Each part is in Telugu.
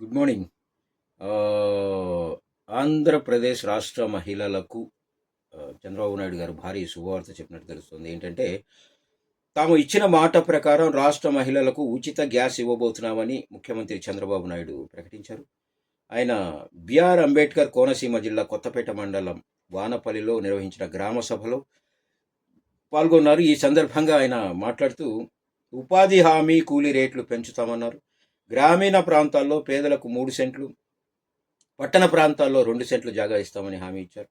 గుడ్ మార్నింగ్ ఆంధ్రప్రదేశ్ రాష్ట్ర మహిళలకు చంద్రబాబు నాయుడు గారు భారీ శుభవార్త చెప్పినట్టు తెలుస్తుంది. ఏంటంటే, తాము ఇచ్చిన మాట ప్రకారం రాష్ట్ర మహిళలకు ఉచిత గ్యాస్ ఇవ్వబోతున్నామని ముఖ్యమంత్రి చంద్రబాబు నాయుడు ప్రకటించారు. ఆయన బిఆర్ అంబేద్కర్ కోనసీమ జిల్లా కొత్తపేట మండలం వానపల్లిలో నిర్వహించిన గ్రామ సభలో పాల్గొన్నారు. ఈ సందర్భంగా ఆయన మాట్లాడుతూ, ఉపాధి హామీ కూలీ రేట్లు పెంచుతామన్నారు. గ్రామీణ ప్రాంతాల్లో పేదలకు మూడు సెంట్లు, పట్టణ ప్రాంతాల్లో రెండు సెంట్లు జాగా ఇస్తామని హామీ ఇచ్చారు.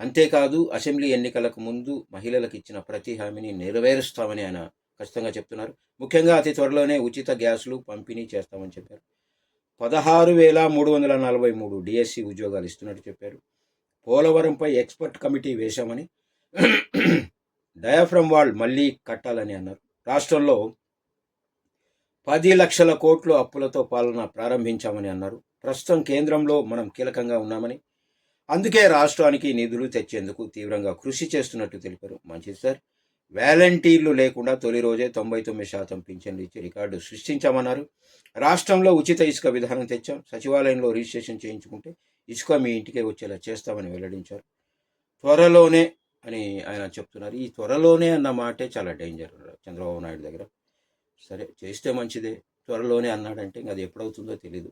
అంతేకాదు అసెంబ్లీ ఎన్నికలకు ముందు మహిళలకు ఇచ్చిన ప్రతి హామీని నెరవేరుస్తామని ఆయన ఖచ్చితంగా చెప్తున్నారు. ముఖ్యంగా అతి త్వరలోనే ఉచిత గ్యాస్‌లు పంపిణీ చేస్తామని చెప్పారు. పదహారు వేల మూడు వందల నలభై మూడు డిఎస్సి ఉద్యోగాలు ఇస్తున్నట్టు చెప్పారు. పోలవరంపై ఎక్స్‌పర్ట్ కమిటీ వేశామని, డయాఫ్రమ్ వాల్ మళ్ళీ కట్టాలని అన్నారు. రాష్ట్రంలో పది లక్షల కోట్లు అప్పులతో పాలన ప్రారంభించామని అన్నారు. ప్రస్తుతం కేంద్రంలో మనం కీలకంగా ఉన్నామని, అందుకే రాష్ట్రానికి నిధులు తెచ్చేందుకు తీవ్రంగా కృషి చేస్తున్నట్టు తెలిపారు. మంచిది సార్. వ్యాలంటీర్లు లేకుండా తొలి రోజే 99% పింఛన్లు ఇచ్చే రికార్డు సృష్టించామన్నారు. రాష్ట్రంలో ఉచిత ఇసుక విధానం తెచ్చాం. సచివాలయంలో రిజిస్ట్రేషన్ చేయించుకుంటే ఇసుక మీ ఇంటికే వచ్చేలా చేస్తామని వెల్లడించారు. త్వరలోనే అని ఆయన చెప్తున్నారు. ఈ త్వరలోనే అన్న మాటే చాలా డేంజర్ చంద్రబాబు నాయుడు దగ్గర. సరే చేస్తే మంచిదే. త్వరలోనే అన్నాడంటే ఇంకా అది ఎప్పుడవుతుందో తెలీదు.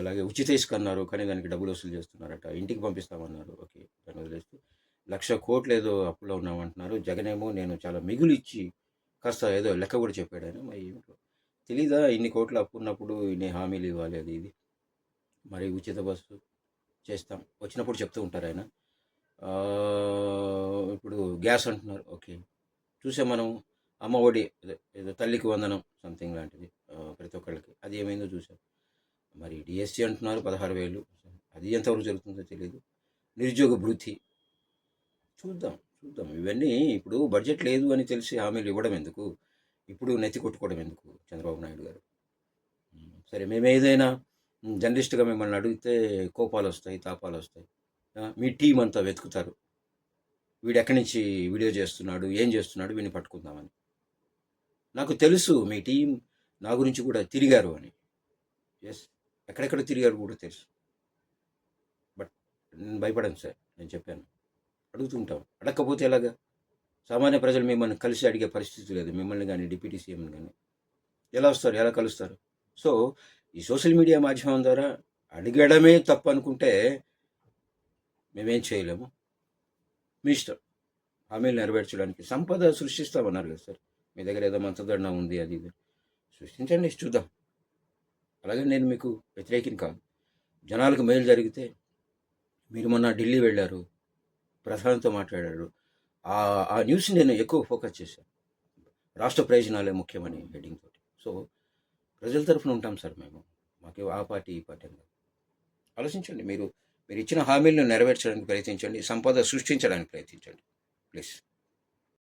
అలాగే ఉచిత ఇసుక అన్నారు. కానీ దానికి డబ్బులు వసూలు చేస్తున్నారట. ఇంటికి పంపిస్తామన్నారు. ఓకే. దాన్ని వదిలేస్తే 1,00,00,000 ఏదో అప్పులో ఉన్నామంటున్నారు. జగనేమో నేను చాలా మిగులిచ్చి కాస్త ఏదో లెక్క కూడా చెప్పాడాయన. మరి ఏమిటో తెలీదా ఇన్ని కోట్లు అప్పు ఉన్నప్పుడు ఇన్ని హామీలు ఇవ్వాలి అది ఇది. మరి ఉచిత బస్సు చేస్తాం. వచ్చినప్పుడు చెప్తూ ఉంటారాయన. ఆయన ఇప్పుడు గ్యాస్ అంటున్నారు. ఓకే. చూసాం మనం అమ్మఒడి ఒడి ఏదో తల్లికి వందనం సంథింగ్ లాంటిది ప్రతి ఒక్కళ్ళకి. అది ఏమైందో చూసాం. మరి డిఎస్సీ అంటున్నారు 16,000 అది ఎంతవరకు జరుగుతుందో తెలియదు నిరుద్యోగ భృతి చూద్దాం. చూద్దాం. ఇవన్నీ ఇప్పుడు బడ్జెట్ లేదు అని తెలిసి హామీలు ఇవ్వడం ఎందుకు? ఇప్పుడు నెత్తి కొట్టుకోవడం ఎందుకు చంద్రబాబు నాయుడు గారు? సరే మేము ఏదైనా జర్నలిస్ట్‌గా మిమ్మల్ని అడిగితే కోపాలొస్తాయి, తాపాలు వస్తాయి మీ టీం అంతా వెతుకుతారు. వీడెక్కడి నుంచి వీడియో చేస్తున్నాడు, ఏం చేస్తున్నాడు వీడిని పట్టుకుందామని. నాకు తెలుసు మీ టీం నా గురించి కూడా తిరిగారు అని. ఎస్ ఎక్కడెక్కడ తిరిగారు కూడా తెలుసు. బట్ నేను భయపడను సార్. నేను చెప్పాను. అడుగుతుంటాం. అడగకపోతే ఎలాగా? సామాన్య ప్రజలు మిమ్మల్ని కలిసి అడిగే పరిస్థితి లేదు. మిమ్మల్ని కానీ డిప్యూటీ సీఎంని కానీ ఎలా వస్తారు? ఎలా కలుస్తారు? సో, ఈ సోషల్ మీడియా మాధ్యమం ద్వారా అడగడమే తప్పనుకుంటే మేమేం చేయలేము. మీ ఇష్టం. హామీలు నెరవేర్చడానికి సంపద సృష్టిస్తామన్నారు కదా సార్. మీ దగ్గర ఏదో మంచదొండ ఉంది అది ఇది. సృష్టించండి చూద్దాం. అలాగే నేను మీకు వ్యతిరేకిని కాదు. జనాలకు మేలు జరిగితే మీరు మొన్న ఢిల్లీ వెళ్ళారు ప్రధానితో మాట్లాడారు. ఆ న్యూస్‌ని నేను ఎక్కువ ఫోకస్ చేశాను. రాష్ట్ర ప్రయోజనాలే ముఖ్యమని హెడ్డింగ్ తోటి. సో, ప్రజల తరఫున ఉంటాం సార్ మేము. మాకు ఆ పార్టీ, ఈ పార్టీ అని ఆలోచించండి మీరు. మీరు ఇచ్చిన హామీలను నెరవేర్చడానికి ప్రయత్నించండి. సంపద సృష్టించడానికి ప్రయత్నించండి. ప్లీజ్.